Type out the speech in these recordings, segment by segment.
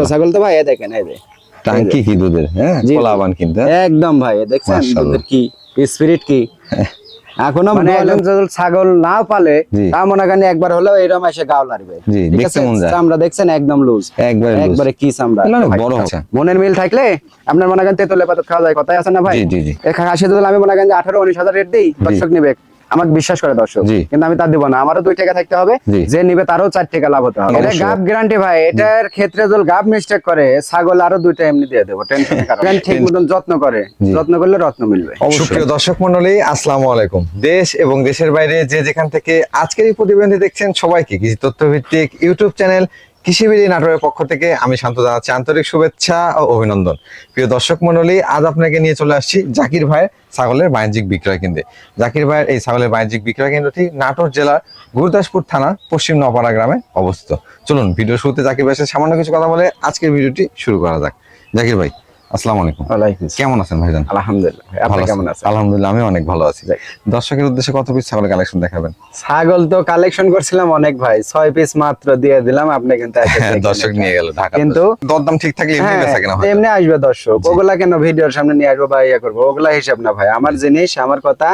বড় ছাগল তো ভাই এ দেখেন এই টাঙ্কি কি দুধের হ্যাঁ। কলাবান কিন্তু হ্যাঁ? একদম ভাই দেখছেন দুধের কি স্পিরিট কি? এখনও মানে একজন যদি ছাগল না পালে তা মনে করেন একবার হলেও এরকম এসে গাও লাগবে। চামড়া দেখছেন একদম লুজ একবারে। একবারে কি চামড়া। বড়। মনের মিল থাকলে আপনার মনে করেন তেতুলে পাতা খাওয়া যায় কথাই আছে না ভাই। খাসি দুধ আমি মনে করেন আঠারো উনিশ হাজার রেট দিই দর্শক নিবে। আমাকে বিশ্বাস করে দর্শক। কিন্তু আমি তার দিব না। আমারও দুই টাকা থাকতে হবে। যে নিবে তারও চার টাকা লাভ হতে হবে। এটা। গাব গ্যারান্টি ভাই। এটার ক্ষেত্রে যদি গাব মিস্টেক করে ছাগল আরও দুইটা এমনি দিয়ে দেবো। টেনশন ঠিক মতন যত্ন করে। যত্ন করলে রত্ন মিলবে। সুপ্রিয় দর্শক মন্ডলী আসসালামু আলাইকুম। দেশ এবং দেশের বাইরে যে যেখান থেকে আজকের এই প্রতিবেদনটি দেখছেন সবাইকে কৃষি তথ্য ভিত্তিক ইউটিউব চ্যানেল কৃষিবিড়ি নাটোরের পক্ষ থেকে আমি শান্ত জানাচ্ছি আন্তরিক শুভেচ্ছা ও অভিনন্দন। প্রিয় দর্শক মন্ডলী আজ আপনাকে নিয়ে চলে আসছি জাকির ভাইয়ের ছাগলের বাণিজ্যিক বিক্রয় কেন্দ্রে। জাকির ভাইয়ের এই ছাগলের বাণিজ্যিক বিক্রয় কেন্দ্রটি নাটোর জেলার গুরুদাসপুর থানার পশ্চিম নপাড়া গ্রামে অবস্থিত। চলুন ভিডিও শুরুতে জাকির ভাইয়ের সামান্য কিছু কথা বলে আজকের ভিডিওটি শুরু করা যাক। জাকির ভাই আসসালামু আলাইকুম। ওয়ালাইকুম কেমন আছেন ভাইজান? আলহামদুলিল্লাহ। আপনি কেমন আছেন? আলহামদুলিল্লাহ আমি অনেক ভালো আছি। দর্শকের উদ্দেশ্যে কত পিস ছাগলের কালেকশন দেখাবেন? ছাগল তো কালেকশন করছিলাম অনেক ভাই। ছয় পিস মাত্র দিয়ে দিলাম আপনি কিন্তু হ্যাঁ, দর্শক নিয়ে গেল ঢাকা কিন্তু দরদাম ঠিক থাকলে এমনি হ্যাঁ, বেচা কেনা হয়। এমনি আসবে দর্শক। ওগুলা কেন ভিডিওর সামনে নিয়ে আসব বা ইয়ে করব? ওগুলা হিসাব না ভাই। আমার জিনিস আমার কথা।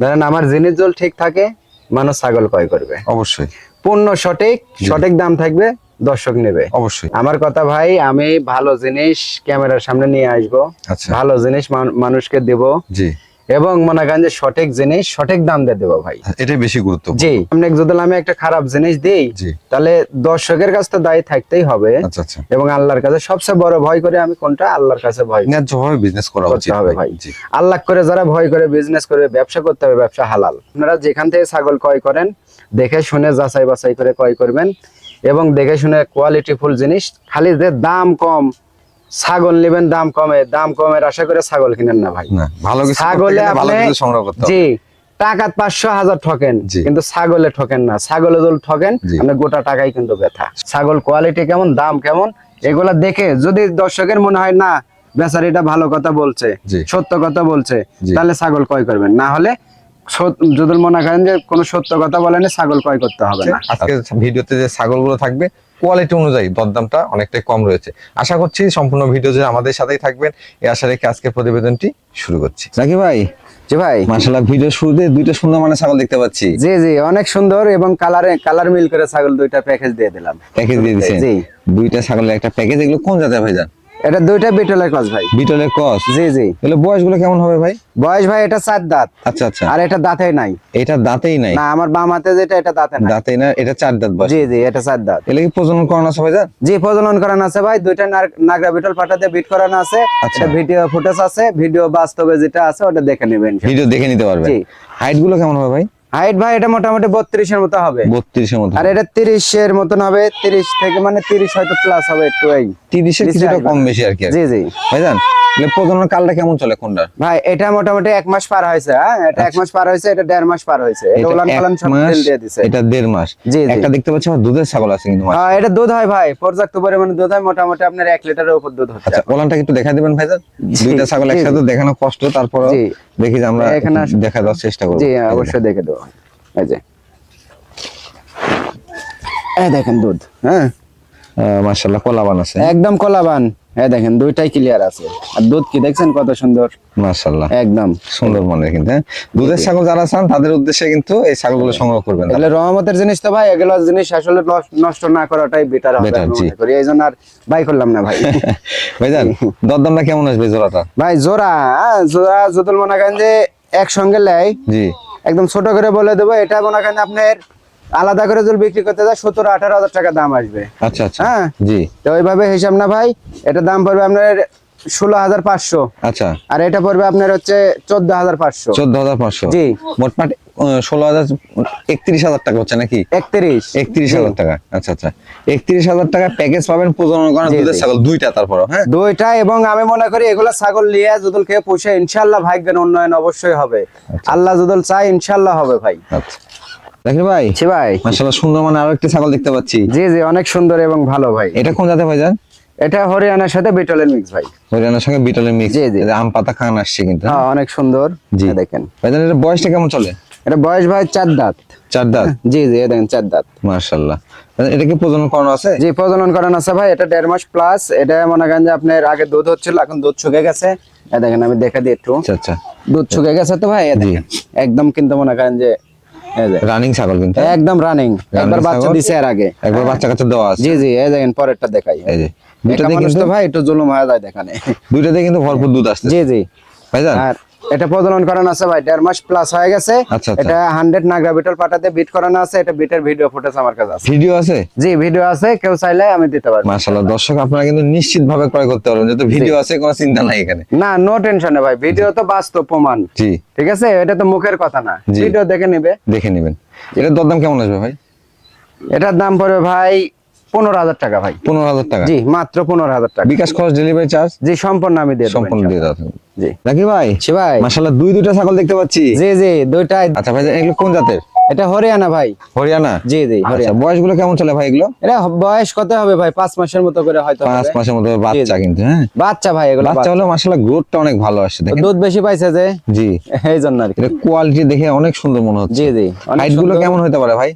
ধরেন আমার জিনিস জল ঠিক থাকে মানুষ ছাগল ক্রয় করবে। অবশ্যই। পূর্ণ সঠিক সঠিক দাম থাকবে দর্শক নেবে। অবশ্যই। আমার কথা ভাই আমি ভালো জিনিস ক্যামেরার সামনে নিয়ে আসব। আচ্ছা। ভালো জিনিস মানুষকে দেব। জি। এবং মনে করেন যে সঠিক জিনিস সঠিক দাম দিয়ে দেবো ভাই। এটাই বেশি গুরুত্ব। জি। আপনি যদি আমি একটা খারাপ জিনিস দিই তাহলে দর্শকের কাছে তো দায়ী থাকতেই হবে। আচ্ছা আচ্ছা। এবং আল্লাহর কাছে সবচেয়ে বড় ভয় করে আমি কোনটা? আল্লাহর কাছে ভয়। করি। ন্যায্যভাবে বিজনেস করা উচিত হবে ভাই। আল্লাহ করে যারা ভয় করে বিজনেস করে ব্যবসা করতে হবে ব্যবসা হালাল। আপনারা যেখান থেকে ছাগল ক্রয় করেন দেখে শুনে যাচাই বাছাই করে ক্রয় করবেন। এবং দেখে শুনে কোয়ালিটি ফুল জিনিস খালি যে দাম কম ছাগল নেবেন দাম কমে দাম কমের আশা করে ছাগল কিনেন না ভাই। ভালো ছাগলে আপনি সংগ্রহ করতে জি টাকা পাঁচশো হাজার ঠকেন কিন্তু ছাগলে ঠকেন না। ছাগলে যদি ঠকেন। আপনি গোটা টাকাই কিন্তু ব্যথা। ছাগল কোয়ালিটি কেমন দাম কেমন এগুলা দেখে যদি দর্শকের মনে হয় না বেচারিটা ভালো কথা বলছে সত্য কথা বলছে তাহলে ছাগল ক্রয় করবেন। না হলে যদি মনে করেন যে কোনো সত্য কথা বলেনি ছাগল ক্রয় করতে হবে না। আজকে ভিডিওতে যে ছাগলগুলো থাকবে কোয়ালিটি অনুযায়ী দরদামটা অনেকটাই কম রয়েছে। আশা করছি সম্পূর্ণ ভিডিও যে আমাদের সাথেই থাকবেন। এই আশা রেখে আজকে প্রতিবেদনটি শুরু করছি। নাকি ভাই? জি ভাই? মাশাআল্লাহ ভিডিও শুরুতে দুইটা সুন্দর মানে ছাগল দেখতে পাচ্ছি। জি জি অনেক সুন্দর এবং কালারে কালার মিল করে ছাগল দুইটা প্যাকেজ দিয়ে দিলাম। প্যাকেজ দিয়ে দিচ্ছেন? জি। দুইটা ছাগলের একটা প্যাকেজ এগুলো কোন জাতের ভাইজান? এটা দুইটা বিটলের ক্রস ভাই। বিটলের কস জি জি। এগুলো বয়সগুলো কেমন হবে ভাই? বয়স ভাই এটা চার দাঁত। আচ্ছা আচ্ছা। আর এটা দাঁতে নাই। এটা দাঁতেই নাই? না আমার বাম হাতে যেটা এটা দাঁতে নাই। দাঁতেই না এটা চার দাঁত বয়স। জি জি এটা চার দাঁত। এগুলো কি প্রজনন করানো আছে ভাইজান জি প্রজনন করানো আছে ভাই। দুইটা নাগ- নাগরা বিটল পাটাতে বিট করানো আছে। আচ্ছা। এটা ভিডিও ফুটেজ আছে। ভিডিও বাস্তবে যেটা আছে ওটা দেখে নেবেন। ভিডিও দেখে নিতে পারবেন। জি। হাইটগুলো কেমন হবে ভাই? হাইট ভাই এটা মোটামুটি বত্রিশের মতো হবে। বত্রিশের মতো আর এটা তিরিশের মতন হবে তিরিশ থেকে মানে তিরিশ হয়তো প্লাস হবে একটু এই তিরিশের কিছুটা কম বেশি আর কি জি জি। ভাইজান প্রজনন কালটা কেমন চলে কোনটা? ভাই এটা মোটামুটি এক মাস পার হয়েছে হ্যাঁ? এটা এক মাস পার হয়েছে এটা দেড় মাস পার হয়েছে। এটা এটা পালান সব তেল দিয়ে দিছে। এটা দেড় মাস। একটা দেখতে পাচ্ছি আমার দুধের ছাগল আছে কিন্তু হ্যাঁ এটা দুধ হয় ভাই পর্যাপ্ত পরিমাণে দুধ হয় মোটামুটি আপনার এক লিটারের উপর দুধ হচ্ছে। আচ্ছা ওলানটা একটু দেখা দিবেন জি, দুইটা ছাগল একসাথে দেখানো কষ্ট তারপর দেখি যে আমরা এখানে দেখা দেওয়ার চেষ্টা করব। জি অবশ্যই দেখে দেবো। এই যে। এই দেখেন দুধ হ্যাঁ? মার্শাল্লাহ কলাবান আছে। একদম কলাবান। এই দেখেন দুইটাই ক্লিয়ার আছে। আর দুধ কি দেখছেন কত সুন্দর? একদম। সুন্দর মনে কিন্তু হ্যাঁ? দুধের ছাগল যারা চান তাদের উদ্দেশ্যে কিন্তু এই ছাগলগুলো সংগ্রহ করবেন। তাহলে রহমতের জিনিস তো ভাই এগুলো জিনিস আসলে নষ্ট- না করাটাই বেটার হবে আমি। করি। এই জন্য আর বাই করলাম না ভাই। ভাইজান দরদামটা কেমন আসবে জোড়াটা? ভাই জোড়া হ্যাঁ, জোড়া যদুল মনে করেন যে একসঙ্গে লেয়। জি। একদম ছোট করে বলে দেবো এটা মনে করেন আপনার আলাদা করে যদি বিক্রি করতে যায় সতেরো আঠারো হাজার টাকা দাম আসবে। আচ্ছা আচ্ছা। হ্যাঁ? জি। তো ওইভাবে হিসাব না ভাই এটা দাম পড়বে আপনার ষোলো হাজার পাঁচশো। আচ্ছা। আর এটা পড়বে আপনার হচ্ছে চোদ্দ হাজার পাঁচশো। চোদ্দ হাজার পাঁচশো। জি। মোটমাট ষোলো হাজার একত্রিশ হাজার টাকা হচ্ছে নাকি? একত্রিশ। একত্রিশ হাজার টাকা। আচ্ছা আচ্ছা। একত্রিশ হাজার টাকা প্যাকেজ পাবেন প্রজনন করার দুধের ছাগল দুইটা তারপর হ্যাঁ? দুইটা এবং আমি মনে করি এগুলো ছাগল নিয়ে যদুল খেয়ে পুষে ইনশাল্লাহ ভাগ্যের উন্নয়ন অবশ্যই হবে। আল্লাহ যদুল চাই ইনশাল্লাহ হবে ভাই। আচ্ছা। দেখেন ভাই? ভাই। সুন্দর মানে আরও একটা ছাগল দেখতে পাচ্ছি। জি জি অনেক সুন্দর এবং ভালো ভাই। এটা কোন ভাইজান এটা হরিয়ানার সাথে বিটলের মিক্স ভাই। হরিয়ানার সঙ্গে বিটলের মিক্স জি, জি। আম পাতা খান আসছে কিন্তু হ্যাঁ? হ্যাঁ অনেক সুন্দর। জি। দেখেন। ভাইজান এটা বয়সটা কেমন চলে? এটা বয়স ভাই চার দাঁত। চার দাঁত? জি জি দেখেন চার দাঁত। মার্শাল্লাহ এটা কি প্রজনন করানো আছে? জি প্রজনন করানো আছে ভাই এটা দেড় মাস প্লাস এটা মনে করেন যে আপনার আগে দুধ হচ্ছিল এখন দুধ শুকে গেছে। দেখেন আমি দেখা দিই একটু। আচ্ছা আচ্ছা। দুধ শুকে গেছে তো ভাই একদম কিন্তু মনে করেন যে রানিং ছাগল কিন্তু একদম রানিং একবার বাচ্চা? দিছে এর আগে। একবার বাচ্চা কাচ্চা দেওয়া আছে। জি জি এই দেখেন পরেরটা দেখাই। এই যে। দুইটাতে কিন্তু ভাই একটু জুলুম হয়ে যায় দেখানে। দুইটাতে কিন্তু ভরপুর দুধ আসছে জি জি। ভাইজান এটা প্রজনন করানো আছে ভাই দেড় মাস প্লাস হয়ে গেছে। আচ্ছা, আচ্ছা। এটা হান্ড্রেড নাগরা বিটল পাটাতে বিট করানো আছে এটা বিটের ভিডিও ফুটেজ আমার কাছে আছে। ভিডিও আছে? জি ভিডিও আছে কেউ চাইলে আমি দিতে পারব। মাশাআল্লাহ দর্শক আপনারা কিন্তু নিশ্চিত ভাবে ক্রয় করতে পারবেন যেহেতু ভিডিও আছে কোনো চিন্তা নাই এখানে। না নো টেনশনে ভাই ভিডিও তো বাস্তব প্রমাণ। জি। ঠিক আছে? এটা তো মুখের কথা না। ভিডিও দেখে নেবে। দেখে নেবেন। এটার দরদাম কেমন আসবে ভাই? এটার দাম পড়বে ভাই পনেরো হাজার টাকা ভাই। পনেরো হাজার টাকা? জি মাত্র পনেরো হাজার টাকা। বিকাশ খরচ ডেলিভারি চার্জ জি সম্পূর্ণ আমি দিয়ে সম্পূর্ণ দিয়ে দেওয়া জি। নাকি ভাই? জি ভাই। মাশাআল্লাহ দুই দুইটা ছাগল দেখতে পাচ্ছি। জি জি দুইটাই। আচ্ছা ভাই এগুলো কোন জাতের? এটা হরিয়ানা ভাই। হরিয়ানা? জি জি আচ্ছা হরিয়ানা। বয়সগুলো কেমন চলে ভাই এগুলো? এটা বয়স কত হবে ভাই? পাঁচ মাসের মতো করে হয়তো পাঁচ মাসের মতো বাচ্চা কিন্তু হ্যাঁ? বাচ্চা ভাই এগুলো বাচ্চা হলো মাশাআল্লাহ গ্রোথটা অনেক ভালো। দেখেন। দুধ বেশি পাইছে যে? জি। এই জন্য আর কি। কোয়ালিটি দেখে অনেক সুন্দর মনে হচ্ছে। জি জি হাইটগুলো কেমন হতে পারে ভাই?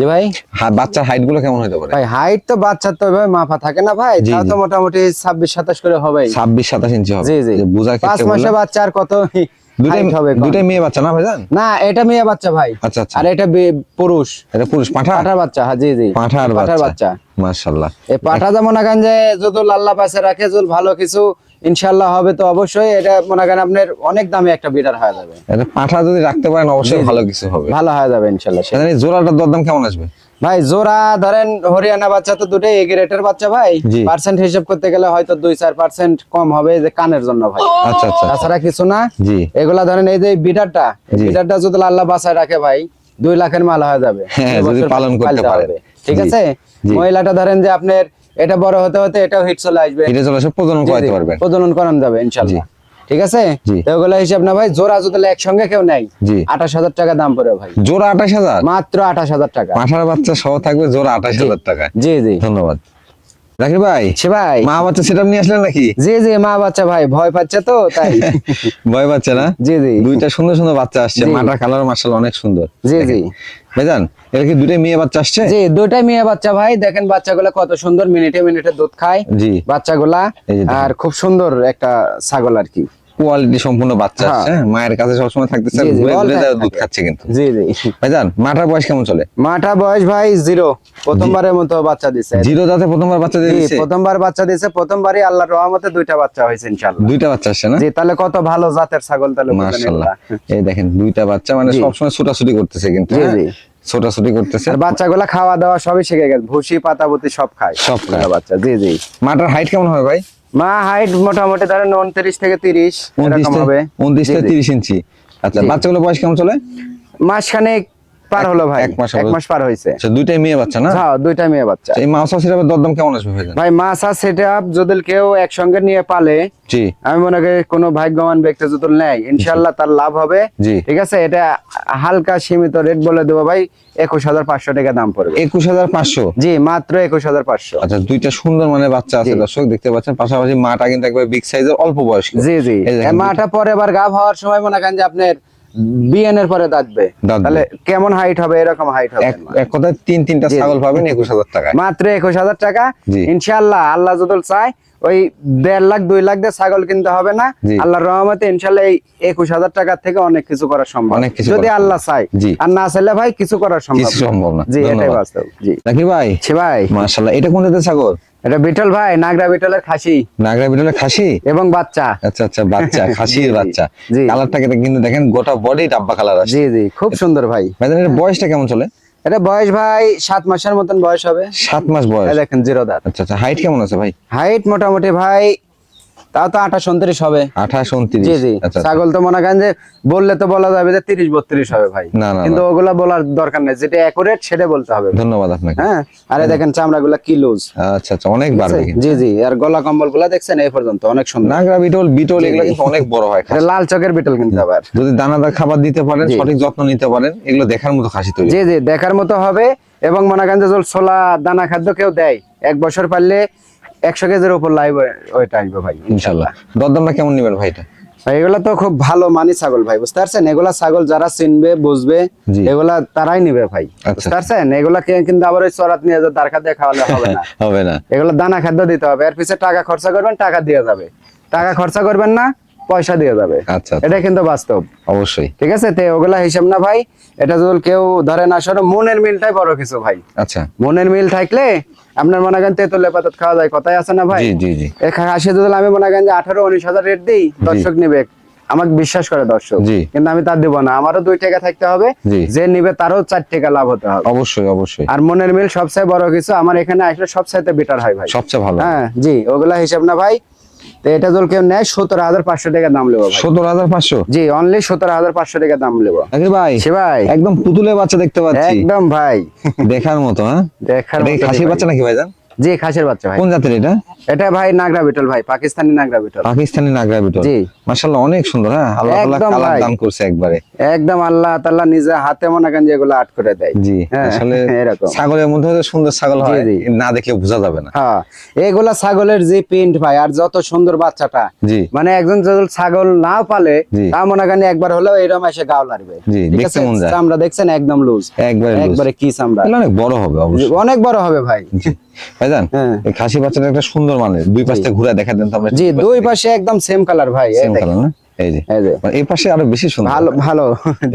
জি ভাই? হ্যাঁ, বাচ্চার হাইটগুলো কেমন হতে পারে? ভাই হাইট তো বাচ্চার তো ভাই মাফা থাকে না ভাই তো মোটামুটি ছাব্বিশ সাতাশ করে হবে ছাব্বিশ সাতাশ ইঞ্চি হবে। জি জি। যে বোঝার পাঁচ মাসে বললাম। বাচ্চা আর কত হবে? মেয়ে বাচ্চা না ভাইজান? না এটা মেয়ে বাচ্চা ভাই। আচ্ছা আচ্ছা। আর এটা পুরুষ। এটা পুরুষ পাঠা পাঠার বাচ্চা হ্যাঁ জি জি। পাঠার বাচ্চা। মাশাআল্লাহ। এই পাঠা যেমন এখন যে যত লাল্লা পাশে রাখে ভালো কিছু ইনশাল্লাহ হবে তো অবশ্যই। এটা মনে করেন আপনার অনেক দামে একটা বিটার হয়ে যাবে। এটা পাঠা যদি রাখতে পারেন অবশ্যই ভালো কিছু হবে। ভালো হয়ে যাবে ইনশাল্লাহ এই জোড়াটার দরদাম কেমন আসবে? ভাই জোড়া ধরেন হরিয়ানা বাচ্চা তো দুটোই এ গ্রেটের বাচ্চা ভাই। পার্সেন্ট হিসাব করতে গেলে হয়তো দুই চার পার্সেন্ট কম হবে যে কানের জন্য ভাই। আচ্ছা আচ্ছা আচ্ছা। তাছাড়া কিছু না। এগুলা ধরেন এই যে বিটারটা। বিটারটা যদি আল্লাহ বাসায় রাখে ভাই দুই লাখের মাল হয়ে যাবে। হ্যাঁ, পালন করতে পালতে পারে। ঠিক আছে? মহিলাটা ধরেন যে আপনার এটা বড় হতে হতে এটাও হিট চলে আসবে। এটা চলে আসে প্রজনন করাতে জি, পারবেন প্রজনন করানো যাবে ইনশাল্লাহ। ঠিক আছে। তো ওগুলো হিসাব না ভাই জোড়া যদি একসঙ্গে কেউ জি। আঠাশ হাজার টাকা দাম পড়ে ভাই। জোড়া আঠাশ হাজার? মাত্র আঠাশ হাজার টাকা। পাঠার বাচ্চা সহ থাকবে জোড়া আঠাশ হাজার টাকা। জি জি। ধন্যবাদ। ভাই সে ভাই। মা বাচ্চা সেটা নিয়ে আসলেন নাকি? জি জি মা বাচ্চা ভাই ভয় পাচ্ছে তো তাই। ভয় বাচ্চা না? জি জি। দুইটা সুন্দর সুন্দর বাচ্চা আসছে জি। মাটার কালার মার্শাল অনেক সুন্দর। জি জি। ভাইজান এটা কি দুটাই মেয়ে বাচ্চা আসছে? জি দুটাই মেয়ে বাচ্চা ভাই। দেখেন বাচ্চাগুলা কত সুন্দর মিনিটে মিনিটে দুধ খায় জি। বাচ্চাগুলা। আর খুব সুন্দর একটা ছাগল আর কি। কোয়ালিটি সম্পূর্ণ বাচ্চা হ্যাঁ। আসছে হ্যাঁ? মায়ের কাছে সবসময় থাকতেছে দুধ খাচ্ছে কিন্তু। জি জি। ভাইজান মাটার বয়স কেমন চলে? মাটা বয়স ভাই জিরো। প্রথমবারের মতো বাচ্চা দিছে। জিরো দাঁতে প্রথমবার বাচ্চা দিয়ে জি দিচ্ছে প্রথমবার বাচ্চা দিছে প্রথমবারই আল্লাহর রহমতে দুইটা বাচ্চা হয়েছে ইনশাআল্লাহ। দুইটা বাচ্চা আসছে না? জি তাহলে কত ভালো জাতের ছাগল তাহলে মাশাআল্লাহ। এই দেখেন দুইটা বাচ্চা মানে। সবসময় ছোটাছুটি করতেছে কিন্তু জি, হ্যাঁ? জি। ছোটাছুটি করতেছে। আর বাচ্চাগুলা খাওয়া দাওয়া সবই শিখে গেছে। ভুসি পাতাবুতি সব খায় সব খায়। বাচ্চা। জি জি। মাটার হাইট কেমন হবে ভাই? মা হাইট মোটামুটি ধরেন উনত্রিশ থেকে তিরিশ এরকম হবে। উনত্রিশ থেকে। তিরিশ ইঞ্চি। আচ্ছা বাচ্চাগুলো বয়স কেমন চলে? মাসখানেক পার হলো ভাই। এক মাস এক মাস পার হয়েছে। আচ্ছা দুইটাই মেয়ে বাচ্চা না? হ্যাঁ দুইটা মেয়ে বাচ্চা। এই মাছ দরদাম কেমন আসবে ভাইজান? ভাই মাছ আর সেট যদি কেউ একসঙ্গে নিয়ে পালে জি। আমি মনে করি কোনো ভাগ্যবান ব্যক্তি যদি নেয় ইনশাল্লাহ তার লাভ হবে। জি। ঠিক আছে? এটা হালকা সীমিত রেট বলে দেবো ভাই একুশ হাজার পাঁচশো টাকা দাম পড়বে। একুশ হাজার পাঁচশো? জি মাত্র একুশ হাজার পাঁচশো। আচ্ছা দুইটা সুন্দর মানে বাচ্চা আছে। দর্শক দেখতে পাচ্ছেন? পাশাপাশি মাটা কিন্তু একবার বিগ সাইজের অল্প বয়স জি জি। এই মাটা পরে আবার গাভ হওয়ার সময় মনে করেন যে আপনার বিএনের পরে দাঁতবে। তাহলে কেমন হাইট হবে? এরকম হাইট হবে। এক কথায় তিন তিনটা। ছাগল পাবেন একুশ হাজার টাকায়। মাত্র একুশ হাজার টাকা। ইনশাল্লাহ আল্লাহ যদি চায় ওই দেড় লাখ দুই লাখ দিয়ে ছাগল কিনতে হবে না। জি। আল্লাহর রহমতে ইনশাল্লাহ এই একুশ হাজার টাকার থেকে অনেক কিছু করা সম্ভব। অনেক কিছু যদি আল্লাহ চাই আর না চাইলে ভাই কিছু করা সম্ভব সম্ভব না। জি এটাই বাস্তব। জি। নাকি ভাই? ছি ভাই। মাশাল্লাহ এটা কোন জাতের ছাগল? এটা বিটল ভাই নাগরা বিটলের খাসি। নাগরা বিটলের খাসি? এবং বাচ্চা। আচ্ছা আচ্ছা বাচ্চা খাসির বাচ্চা। কালারটাকে কিন্তু দেখেন গোটা বডি ডাব্বা কালার আছে জি জি খুব সুন্দর ভাই। ভাই এর বয়সটা কেমন চলে? এটা বয়স ভাই সাত মাসের মতন বয়স হবে। সাত মাস বয়স। দেখেন জিরো দাঁত। আচ্ছা আচ্ছা হাইট কেমন আছে ভাই? হাইট মোটামুটি ভাই তাও তো আঠাশ উনত্রিশ হবে। আঠাশ উনত্রিশ। জি জি। আচ্ছা আচ্ছা। ছাগল তো মনে করেন যে বললে তো বলা যাবে যে তিরিশ বত্রিশ হবে ভাই। কিন্তু ওগুলা বলার দরকার নেই। যেটা অ্যাকুরেট সেটা বলতে হবে। ধন্যবাদ আপনাকে। হ্যাঁ আরে দেখেন চামড়া গুলা কি লুজ আচ্ছা আচ্ছা অনেক বাড়বে জি জি আর গলা কম্বলগুলা দেখছেন? এই পর্যন্ত অনেক সুন্দর। নাগরা বিটল বিটল এগুলো কিন্তু অনেক বড় হয় লাল চকের বিটল কিন্তু আবার। যদি দানাদার খাবার দিতে পারেন। সঠিক যত্ন নিতে পারেন এগুলো দেখার মতো খাসি তৈরি জি জি দেখার মতো হবে এবং মনে করেন যে ছোলা দানা খাদ্য কেউ দেয়। এক বছর পারলে একশো কেজির উপর লাইভ ওইটা আসবে ভাই ইনশাল্লাহ। দরদামটা কেমন নেবেন এগুলা তো খুব ভালো মানি ছাগল ভাই বুঝতে পারছেন? এগুলা ছাগল যারা চিনবে বুঝবে এগুলা তারাই নিবে ভাই আচ্ছা। বুঝতে পারছেন? এগুলা কিন্তু আবার ওই চড়াত নিয়ে যে দিয়ে খাওয়ালে হবে না। হবে না। এগুলো দানা খাদ্য দিতে হবে এর পিছে টাকা খরচা করবেন টাকা দিয়ে যাবে। টাকা খরচা করবেন না পয়সা দিয়ে যাবে। আচ্ছা আচ্ছা, এটা কিন্তু বাস্তব। অবশ্যই। ঠিক আছে? তো ওগুলা হিসাব না ভাই এটা যদি কেউ ধরেন আসলে মনের মিলটাই বড় কিছু ভাই। আচ্ছা। মনের মিল থাকলে আপনার মনে করেন তেতুল পাতা খাওয়া যায় কথাই আছে না ভাই? জি জি খাসি আমি মনে করেন যে আঠারো উনিশ হাজার রেট দিই দর্শক নিবে। আমাকে বিশ্বাস করে দর্শক। কিন্তু আমি তার দিব না। আমারও দুই টাকা থাকতে হবে। যে নিবে তারও চার টাকা লাভ হতে হবে। অবশ্যই অবশ্যই। আর মনের মিল সবচেয়ে বড় কিছু আমার এখানে আসলে সবচাইতে বেটার হয় ভাই। সবচেয়ে ভালো। হ্যাঁ জি ওগুলা হিসাব না ভাই। তো এটা যদি কেউ নেয়? সতেরো হাজার পাঁচশো টাকা দাম নেব সতেরো হাজার পাঁচশো? জি অনলি সতেরো হাজার পাঁচশো টাকা দাম নেব। ভাই সে ভাই। একদম পুতুলের বাচ্চা দেখতে পাচ্ছি। একদম ভাই। দেখার মতো হ্যাঁ? দেখার খাসির। বাচ্চা নাকি ভাই জান জি খাসের বাচ্চা ভাই। কোন জাতের এটা? এটা ভাই নাগরা বিটল ভাই পাকিস্তানি নাগরা বিটল। পাকিস্তানি নাগরা বিটল। জি। মাশাআল্লাহ অনেক সুন্দর হ্যাঁ? আল্লাহ তাআলা কালার দান করছে একবারে। একদম আল্লাহ তাল্লাহ নিজে হাতে মনে করেন যেগুলো আট করে দেয়। জি হ্যাঁ, আসলে এরকম। ছাগলের মধ্যে হয়তো সুন্দর ছাগল হয় না দেখলে বোঝা যাবে না। হ্যাঁ এগুলা ছাগলের যে প্রিন্ট ভাই আর যত সুন্দর বাচ্চাটা জি। মানে একজন যদি ছাগল না পালে তা মনে করেন একবার হলেও এরকম এসে গাও লাগবে। জি, দেখতে মন যায়। চামড়া দেখছেন একদম লুজ একবারে একবারে কি চামড়া অনেক বড় হবে অবশ্যই। অনেক বড় হবে ভাই। জি। ভাইজান হ্যাঁ। এই খাসি বাচ্চাটা একটা সুন্দর মানের। দুই পাশ থেকে ঘুরে দেখা দেন তো আমরা জি দুই পাশে একদম সেম কালার ভাই সেম কালার না? এই যে। এই পাশে আরও বেশি সুন্দর। ভালো ভালো।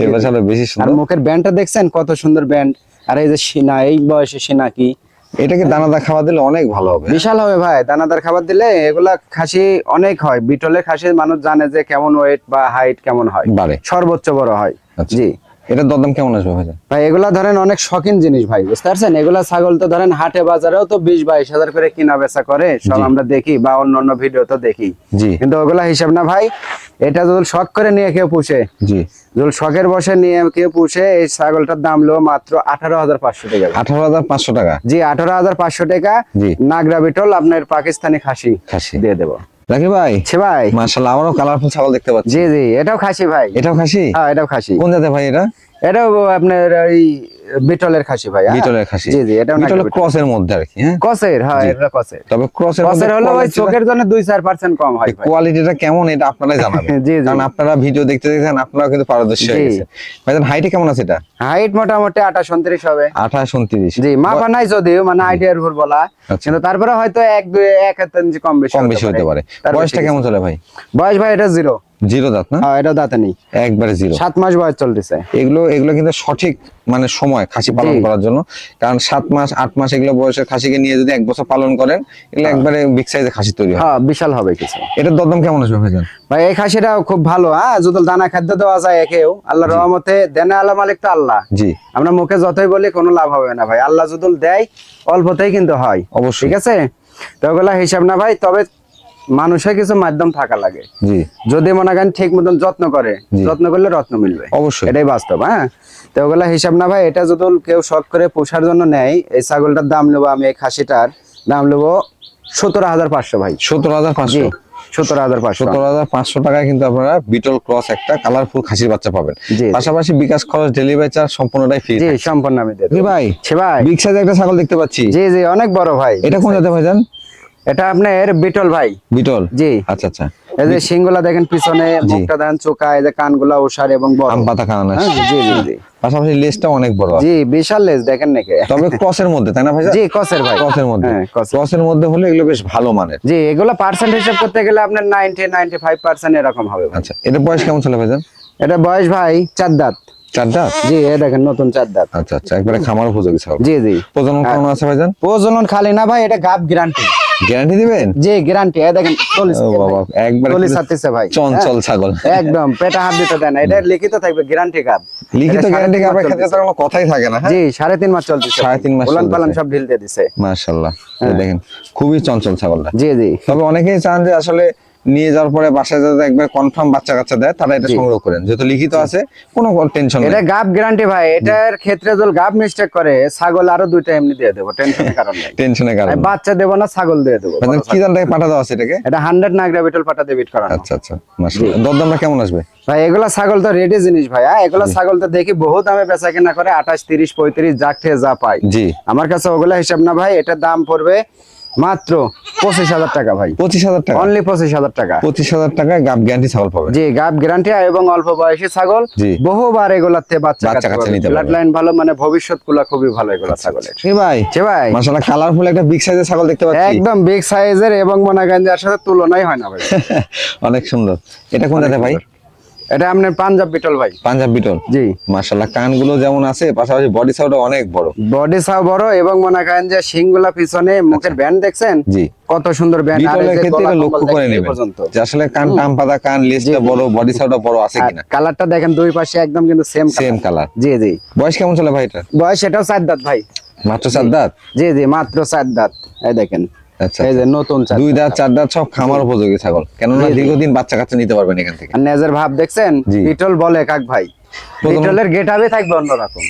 এই পাশে আরও বেশি আর মুখের ব্যান্ডটা দেখছেন? কত সুন্দর ব্যান্ড। আর এই যে সিনা এই বয়সে সিনা কি? এটাকে দানাদার খাওয়া দিলে অনেক ভালো হবে। বিশাল হবে ভাই দানাদার খাবার দিলে এগুলা খাসি অনেক হয়। বিটলের খাসি মানুষ জানে যে কেমন ওয়েট বা হাইট কেমন হয়। সর্বোচ্চ বড় হয়। আচ্ছা। জি। এটার দরদাম কেমন আসবে ভাইজান? ভাই এগুলা ধরেন অনেক শখিন জিনিস ভাই বুঝতে পারছেন? এগুলা ছাগল তো ধরেন হাটে বাজারেও তো বিশ বাইশ হাজার করে কিনা বেচা করে সব আমরা দেখি বা অন্য অন্য ভিডিও তো দেখি। জি। কিন্তু ওগুলা হিসাব না ভাই এটা যদি শখ করে নিয়ে কেউ পুষে জি। যদি শখের বসে নিয়ে কেউ পুষে এই ছাগলটার দাম লো মাত্র আঠারো হাজার পাঁচশো টাকা। আঠারো হাজার পাঁচশো টাকা? জি আঠারো হাজার পাঁচশো টাকা জি। নাগরা বিটল আপনার পাকিস্তানি খাসি খাসি। দিয়ে দেবো। রাখি ভাই? সে ভাই। মাশাআল্লাহ আমারও কালারফুল ছাগল দেখতে পাচ্ছি। জি জি এটাও খাসি ভাই। এটাও খাসি? হ্যাঁ এটাও খাসি। কোন জাতের ভাই এটা? এটাও আপনার ওই বিটলের খাসি ভাই হ্যাঁ? বিটলের খাসি। জি জি এটাও বিটলের নাগরা ক্রসের মধ্যে আর কি হ্যাঁ? কসের হ্যাঁ এটা কসের তবে ক্রসের কসের হলো ওই চোখের জন্য দুই চার পার্সেন্ট কম হয় ভাই। কোয়ালিটিটা কেমন এটা আপনারাই জানাবেন। জি, জি। কারণ আপনারা ভিডিও দেখতে দেখতেন আপনারা কিন্তু পারদর্শী হয়ে জি। গেছে ভাইজান হাইটে কেমন আছে এটা? হাইট মোটামুটি আঠাশ উনত্রিশ হবে। আঠাশ উনত্রিশ। জি মাপা নাই যদিও মানে আইডিয়ার ভুল বলা। আচ্ছা। কিন্তু তারপরে হয়তো এক দুই এক হাত ইঞ্চি কম বেশি কম বেশি হতে পারে। বয়সটা কেমন চলে ভাই? বয়স ভাই এটা জিরো জিরো দাঁত না? হ্যাঁ এটা দাঁতে নেই। একবারে জিরো। সাত মাস বয়স চলতেছে। এগুলো এগুলো কিন্তু সঠিক মানে সময় খাসি পালন করার জন্য। কারণ সাত মাস আট মাস এগুলো বয়সের খাসিকে নিয়ে যদি এক বছর পালন করেন এগুলো একবারে বিগ সাইজের খাসি তৈরি হয়। হ্যাঁ বিশাল হবে কিছু। এটার দরদাম কেমন আসবে ভাইজান? ভাই এই খাসিটা খুব ভালো হ্যাঁ? যদি দানা খাদ্য দেওয়া যায় একেও। আল্লাহ রহমতে দেনে আল্লাহ মালিক তো আল্লাহ। জি। আমরা মুখে যতই বলি কোনো লাভ হবে না ভাই। আল্লাহ যদি দেয় অল্পতেই কিন্তু হয়। অবশ্যই। ঠিক আছে? তো ওগুলা হিসাব না ভাই তবে মানুষের কিছু মাধ্যম থাকা লাগে। জি। যদি মনে করেন ঠিক মতন যত্ন করে যত্ন করলে রত্ন মিলবে। অবশ্যই। এটাই বাস্তব হ্যাঁ? তো ওগুলা হিসাব না ভাই এটা যদি কেউ শখ করে পোষার জন্য নেয় এই ছাগলটার দাম নেব আমি এই খাসিটার দাম নেব সতেরো হাজার পাঁচশো ভাই। সতেরো হাজার পাঁচশো? সতেরো হাজার পাঁচশো। সতেরো হাজার পাঁচশো টাকায় কিন্তু আপনারা বিটল ক্রস একটা কালারফুল খাসির বাচ্চা পাবেন। পাশাপাশি বিকাশ খরচ ডেলিভারি চার্জ সম্পূর্ণটাই ফ্রি সম্পূর্ণ আমি দিয়ে ভাই সে ভাই। বিগ সাইজ একটা ছাগল দেখতে পাচ্ছি। জি জি অনেক বড় ভাই। এটা কোন জাতের ভাইজান এটা আপনার বিটল ভাই। বিটল? জি। আচ্ছা আচ্ছা। এই যে সিংগুলা দেখেন পিছনে মুখটা দেখেন চোখা এই যে কানগুলা ওষার এবং বড়। আম পাতা খাওয়ানো হ্যাঁ, জি জি জি। পাশাপাশি লেজটা অনেক বড়। জি বিশাল লেজ দেখেন নাকি? তবে ক্রসের মধ্যে তাই না ভাইজান? জি কসের ভাই। ক্রসের মধ্যে। হ্যাঁ। ক্রসের। মধ্যে হলে এগুলো বেশ ভালো মানের। জি এগুলো পার্সেন্ট হিসাব করতে গেলে আপনার নাইনটি নাইনটি ফাইভ পার্সেন্ট এরকম হবে আচ্ছা এটা বয়স কেমন চলে ভাইজান? এটা বয়স ভাই চার দাঁত। চারটা জি এ দেখেন নতুন চার দাঁত। আচ্ছা আচ্ছা একবারে খামার উপযোগী ছাগল। জি জি। প্রজনন। কেমন আছে ভাইজান? প্রজনন খালি না ভাই এটা গাব গ্যারান্টি গ্যারান্টি দিবেন? জি গ্যারান্টি এই দেখেন চল্লিশ ও বাবা একবার 40 সাথেছে ভাই চঞ্চল ছাগল। হ্যাঁ, একদম পেটা হাত দিতে দেন এটা লিখিত থাকবে গ্যারান্টি কাপ লিখিত গ্যারান্টি ক্ষেত্রে কোনো কথাই থাকে না হ্যাঁ? জি সাড়ে তিন মাস চলতেছে। সাড়ে তিন মাস উলান পালান সব ঢিল দিয়ে দিছে। মাশাআল্লাহ। হ্যাঁ। দেখেন খুবই চঞ্চল ছাগলটা। জি জি। তবে অনেকেই চান যে আসলে নিয়ে যাওয়ার পরে বাসায় যাতে একবার কনফার্ম বাচ্চা কাচ্চা দেয় তারা এটা সংগ্রহ করেন যেহেতু লিখিত আছে কোনো টেনশন এটা গাব গ্যারান্টি ভাই এটার ক্ষেত্রে যদি গাব মিস্টেক করে ছাগল আরও দুইটা এমনি দিয়ে দেবো টেনশনের কারণ নাই। টেনশনের কারণে বাচ্চা দেবো না ছাগল দিয়ে দেবো। মানে কি জান টাকা পাঠা দেওয়া আছে এটাকে? এটা হান্ড্রেড নাগরা বিটল পাটা ডেবিট করানো। আচ্ছা আচ্ছা মাশাআল্লাহ। দরদামটা কেমন আসবে? ভাই এগুলা ছাগল তো রেডি জিনিস ভাই হ্যাঁ? এগুলা ছাগল তো দেখি বহু দামে বেচা কেনা করে আঠাশ তিরিশ পঁয়ত্রিশ যা খেয়ে যা পাই জি। আমার কাছে ওগুলা হিসাব না ভাই এটার দাম পড়বে মাত্র পঁচিশ হাজার টাকা ভাই। পঁচিশ হাজার টাকা। অনলি পঁচিশ হাজার টাকা। পঁচিশ হাজার টাকায় গাব গ্যারান্টি ছাগল পাবেন। জি গাব গ্যারান্টি এবং অল্প বয়সী ছাগল। জি। বহুবার এগুলাতে বাচ্চা বাচ্চা কাচ্চা নিতে ব্লাড লাইন ভালো মানে ভবিষ্যৎ গুলা খুবই ভালো এগুলা ছাগলের। এ ভাই যে ভাই। মাসাল্লাহ কালারফুল একটা বিগ সাইজের ছাগল দেখতে পাচ্ছি। একদম বিগ সাইজের এবং মনাগঞ্জের সাথে তুলনাই হয় না ভাই। অনেক সুন্দর। এটা কোন জাতের ভাই? এটা আপনার পাঞ্জাব বিটল ভাই। পাঞ্জাব বিটল? জি। মাসাল্লাহ কানগুলো যেমন আছে পাশাপাশি বডি সাউন্ড অনেক বড়। বডি সাও বড় এবং মনে করেন যে শিংগুলা পিছনে মুখের ব্যান্ড দেখছেন? জি। কত সুন্দর ব্যান্ড আর এই ক্ষেত্রে লক্ষ্য করে নেবেন। যে আসলে কান টাম পাতা কান লিস্টটা বড় বডি সাউন্ডটা বড় আছে কিনা? কালারটা দেখেন দুই পাশে একদম কিন্তু সেম সেম কালার জি জি। বয়স কেমন চলে ভাই এটা বয়স এটাও চার দাঁত ভাই। মাত্র চার দাঁত জি জি মাত্র চার দাঁত এই দেখেন। আচ্ছা এই যে নতুন দুই দাঁত চার দাঁত সব খামার উপযোগী ছাগল। কেননা। দীর্ঘদিন বাচ্চা কাচ্চা নিতে পারবেন এখান থেকে। আর নেজের ভাব দেখছেন। পিটল বলে কাক ভাই। বিটলের গেট হবে থাকবে অন্যরকম।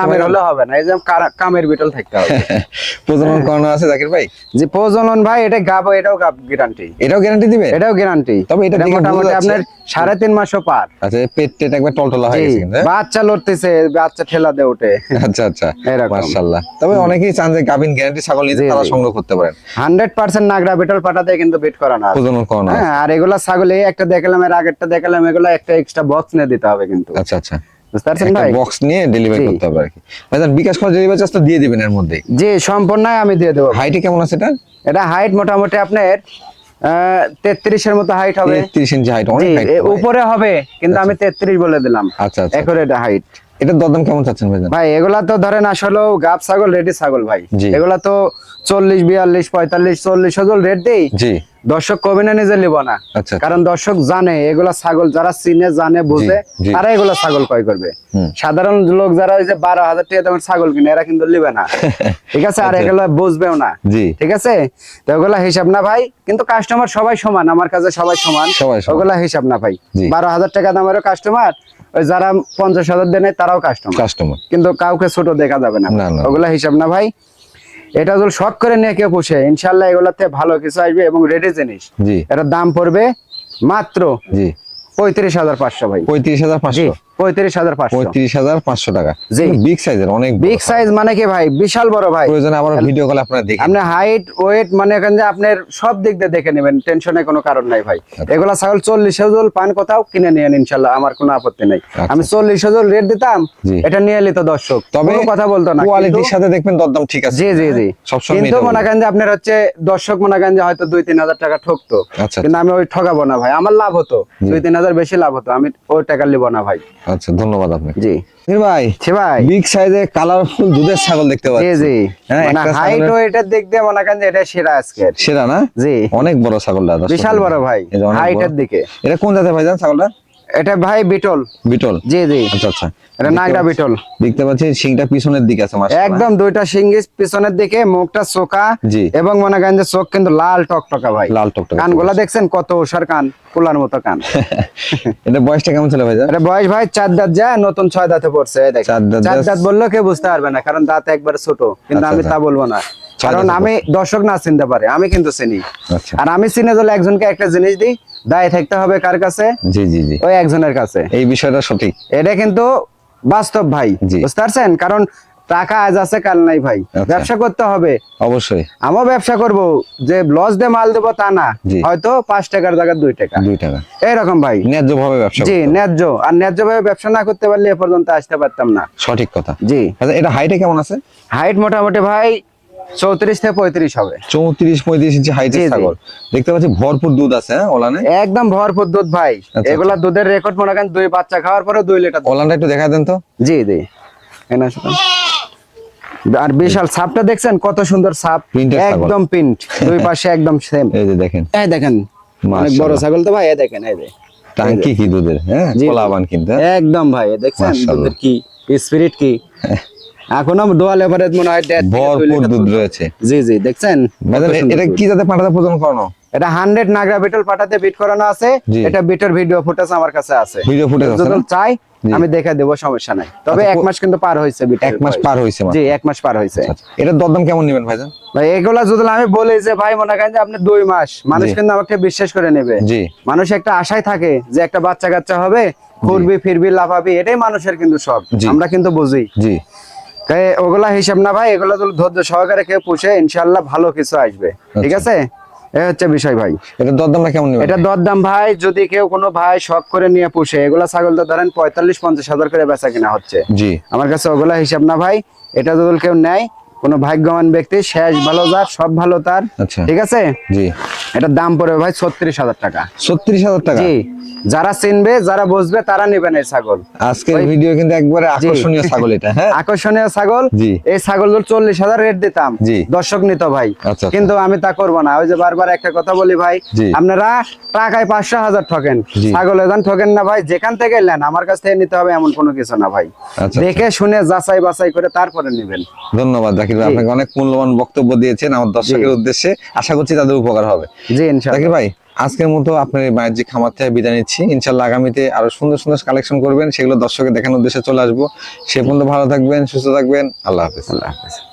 নামের হলে হবে না এই যে কামের বিটল থাকতে হবে। প্রজনন করানো আছে জাকির ভাই? যে প্রজনন ভাই এটা গাব এটাও গাব গ্যারান্টি এটাও গ্যারান্টি দিবে? এটাও গ্যারান্টি তবে এটা মোটামুটি আপনার সাড়ে তিন মাসও পার। আচ্ছা পেট টেট একবার টলটলা হয়ে গেছে হ্যাঁ? বাচ্চা লড়তেছে বাচ্চা ঠেলা দিয়ে ওঠে। আচ্ছা আচ্ছা। মাশাআল্লাহ। তবে অনেকেই চান যে গাবিন গ্যারান্টি ছাগল নিতে তারা সংগ্রহ করতে পারেন। হান্ড্রেড পার্সেন্ট নাগরা বিটল পাঠাতে কিন্তু বিট করা না। প্রজনন করানো হ্যাঁ আর এগুলা ছাগল একটা দেখালাম এর আগেরটা দেখালাম এগুলা একটা এক্সট্রা বক্স নিয়ে দিতে হবে কিন্তু। আচ্ছা আচ্ছা। বুঝতে পারছেন ভাই বক্স নিয়ে ডেলিভারি করতে হবে আর কি। ভাইজান বিকাশ করে ডেলিভারি চার্জ দিয়ে দিবেন এর মধ্যে? জি সম্পূর্ণ আমি দিয়ে দেবো। হাইটে কেমন আছে এটা এটা হাইট মোটামুটি আপনার তেত্রিশের মতো হাইট হবে। 30 ইঞ্চি হাইট অনেক উপরে হবে কিন্তু আমি তেত্রিশ বলে দিলাম। আচ্ছা আচ্ছা। হাইট এটার দরদাম কেমন চাচ্ছেন ভাই এগুলা তো ধরেন আসলে গাব ছাগল রেডি ছাগল ভাই। এগুলা তো চল্লিশ বিয়াল্লিশ পঁয়তাল্লিশ চল্লিশ হাজার রেট দেই। জি। দর্শক কবে না নিজে লিব না। আচ্ছা কারণ দর্শক জানে এগুলা ছাগল যারা চিনে জানে বুঝে তারা এগুলা ছাগল ক্রয় করবে। সাধারণ লোক যারা ওই যে বারো হাজার টাকা দামের ছাগল কিনে এরা কিন্তু লিবে না। ঠিক আছে? আর আচ্ছা। এগুলা বুঝবেও না। ঠিক আছে? তো ওগুলা হিসাব না ভাই কিন্তু কাস্টমার সবাই সমান আমার কাছে সবাই সমান। ওগুলা হিসাব না ভাই। বারো হাজার টাকা দামেরও কাস্টমার ওই যারা পঞ্চাশ হাজার দেয় তারাও কাস্টমার কাস্টমার কিন্তু কাউকে ছোট দেখা যাবে না। ওগুলা হিসাব না ভাই। এটা যদি শখ করে নিয়ে কেউ পুষে ইনশাল্লাহ এগুলাতে ভালো কিছু আসবে এবং রেডি জিনিস। জি। এটার দাম পড়বে মাত্র জি। পঁয়ত্রিশ হাজার পাঁচশো ভাই। পঁয়ত্রিশ হাজার পাঁচশো। পঁয়ত্রিশ হাজার পাঁচশো। পঁয়ত্রিশ হাজার পাঁচশো টাকা। জি। বিগ সাইজের অনেক বিগ সাইজ মানে কি ভাই? বিশাল বড় ভাই। প্রয়োজনে আবার ভিডিও কলে আপনারা দেখেন আপনি হাইট ওয়েট মানে এখান যে আপনার সব দিক দিয়ে দেখে নেবেন টেনশনের কোনো কারণ নাই ভাই। আচ্ছা। এগুলা ছাগল চল্লিশ হাজার পান কোথাও কিনে নিয়ে ইনশাল্লাহ আমার কোনো আপত্তি নাই। আমি চল্লিশ হাজার রেট দিতাম এটা নিয়ে দর্শক তবে কথা বলতো না। কোয়ালিটির সাথে দেখবেন দরদাম ঠিক আছে। জি জি জি। কিন্তু মনে। করেন যে আপনার হচ্ছে দর্শক মনে করেন যে হয়তো দুই তিন হাজার টাকা ঠকতো। আচ্ছা কিন্তু আমি ওই ঠকাবো না ভাই আমার লাভ হতো। দুই তিন হাজার বেশি লাভ হতো আমি ওই টাকা নিবো না ভাই। আচ্ছা ধন্যবাদ আপনাকে। জি। ভাই ছি ভাই। বিগ সাইজে কালারফুল দুধের ছাগল দেখতে জি পাচ্ছি। জি হ্যাঁ, মানে একটা হাইট ও এটা দেখতে মনে করেন যে এটা সেরা আজকে সেরা না? জি। অনেক বড় ছাগলটা বিশাল বড় ভাই। হাইটের দিকে। এটা কোন জাতের ভাই জান ছাগলটা? এটা ভাই বিটল। বিটল? জি জি। আচ্ছা আচ্ছা। এটা নাগরা বিটল। দেখতে পাচ্ছি শিংটা পিছনের দিকে আছে মাশাআল্লাহ। একদম দুইটা সিঙ্গিস পিছনের দিকে মুখটা জি। এবং মনে করেন যে চোখ কিন্তু লাল টকটকা ভাই। লাল টকটকে কানগুলা দেখছেন কত ওষার কান কুলার মতো কান। এটা বয়সটা কেমন ছিল ভাই? এটা বয়স ভাই চার দাঁত যায় নতুন ছয় দাঁতে পড়ছে এই দেখেন। চার দাঁত বললেও কেউ বুঝতে পারবে না কারণ দাঁত একবার ছোট। কিন্তু আচ্ছা, আমি আচ্ছা। তা বলব না। কারণ আমি দর্শক না চিনতে পারে আমি কিন্তু চিনি। আচ্ছা। আর আমি চিনে দিলে একজনকে একটা জিনিস দিই দায় থাকতে হবে কার কাছে? জি জি জি। ওই একজনের কাছে। এই বিষয়টা সঠিক। এটা কিন্তু বাস্তব ভাই বুঝতে পারছেন? কারণ টাকা আজ আছে কাল নাই ভাই। আচ্ছা। ব্যবসা করতে হবে। অবশ্যই। আমিও ব্যবসা করব যে লস দিয়ে মাল দেবো তা না। হয়তো পাঁচ টাকার জায়গায় দুই টাকা। দুই টাকা। এইরকম ভাই। ন্যায্য ভাবে ব্যবসা জি ন্যায্য। আর ন্যায্য ভাবে ব্যবসা না করতে পারলে এ পর্যন্ত আসতে পারতাম না। সঠিক কথা। জি। আচ্ছা এটা হাইটে কেমন আছে? হাইট মোটামুটি ভাই চৌত্রিশ থেকে পঁয়ত্রিশ হবে। চৌত্রিশ পঁয়ত্রিশ ইঞ্চি হাইটের জি, জি। ছাগল। দেখতে পাচ্ছি ভরপুর দুধ আছে হ্যাঁ ওলানে? একদম ভরপুর দুধ ভাই। আচ্ছা। এগুলা দুধের রেকর্ড মনে করেন দুই বাচ্চা খাওয়ার পরে দুই লিটার ওলানটা একটু দেখা দেন তো। জি জি। আর বিশাল সাপটা দেখছেন? কত সুন্দর সাপ। Print একদম প্রিন্ট দুই পাশে একদম সেম এই যে দেখেন। এই দেখেন। অনেক বড় ছাগল তো ভাই এই দেখেন এই যে। টাঙ্কি কি দুধের হ্যাঁ। কিন্তু হ্যাঁ? একদম ভাই দেখছেন? দুধের কি স্পিরিট কি? এখনও মনে হয় ভরপুর দুধ। রয়েছে। জি জি দেখছেন? এটা কি যাতে পাঠাতে করানো? এটা হান্ড্রেড নাগরা বিটল পাঠাতে করানো আছে। এটা বিটের ভিডিও ফুটেজ আমার কাছে আছে। ভিডিও ফুটেজ যদি চাই আমি দেখে দেবো সমস্যা নাই। তবে আচ্ছা, এক মাস কিন্তু পার হয়েছে এক মাস পার হয়েছে জি এক মাস পার হয়েছে। আচ্ছা, এটার দরদাম কেমন নেবেন ভাইজান? ভাই এগুলা যদি আমি বলি যে ভাই মনে করেন যে আপনি দুই মাস মানুষ কিন্তু আমাকে বিশ্বাস করে নেবে। জি। মানুষ একটা আশায় থাকে যে একটা বাচ্চা কাচ্চা হবে ঘুরবি ফিরবি লাফাবি এটাই মানুষের কিন্তু সব আমরা কিন্তু বুঝি। জি। ওগুলা হিসাব না ভাই এগুলো যদি ধৈর্য সহকারে কেউ পুষে ইনশাল্লাহ ভালো কিছু আসবে। ঠিক আছে? এই হচ্ছে বিষয় ভাই। এটা দরদামটা কেমন এটা দরদাম ভাই যদি কেউ কোনো ভাই শখ করে নিয়ে পুষে এগুলা ছাগল তো ধরেন পঁয়তাল্লিশ পঞ্চাশ হাজার করে বেচা কিনা হচ্ছে। জি। আমার কাছে ওগুলা হিসাব না ভাই এটা যদি কেউ নেয় কোনো ভাগ্যবান ব্যক্তি শেষ ভালো যার সব ভালো তার। আচ্ছা। ঠিক আছে? জি। এটার দাম পড়বে ভাই ছত্রিশ হাজার টাকা। ছত্রিশ হাজার টাকা? জি। যারা চিনবে যারা বুঝবে তারা নেবেন এই ছাগল। আজকের ভিডিও কিন্তু একবারে আকর্ষণীয় ছাগল এটা হ্যাঁ? আকর্ষণীয় ছাগল। জি। এই ছাগল চল্লিশ হাজার রেট দিতাম। জি। দর্শক নিত ভাই। আচ্ছা, আচ্ছা। কিন্তু আমি তা করব না। ওই যে বারবার একটা কথা বলি ভাই আপনারা টাকায় পাঁচশো হাজার ঠকেন। ছাগল এজন ঠকেন না ভাই। যেখান থেকে নেন আমার কাছ থেকে নিতে হবে এমন কোনো কিছু না ভাই। দেখে শুনে যাচাই বাছাই করে তারপরে নেবেন। ধন্যবাদ ভাই আপনাকে অনেক মূল্যবান বক্তব্য দিয়েছেন আমার দর্শকের উদ্দেশ্যে। আশা করছি তাদের উপকার হবে। জি ইনশাল্লাহ জাকির ভাই আজকের মতো আপনার এই বাণিজ্যিক খামার থেকে বিদায় নিচ্ছি। ইনশাল্লাহ আগামীতে আরও সুন্দর সুন্দর কালেকশন করবেন। সেগুলো দর্শকের দেখানোর উদ্দেশ্যে চলে আসব। সে পর্যন্ত ভালো থাকবেন সুস্থ থাকবেন। আল্লাহ হাফিজ। আল্লাহ হাফেজ।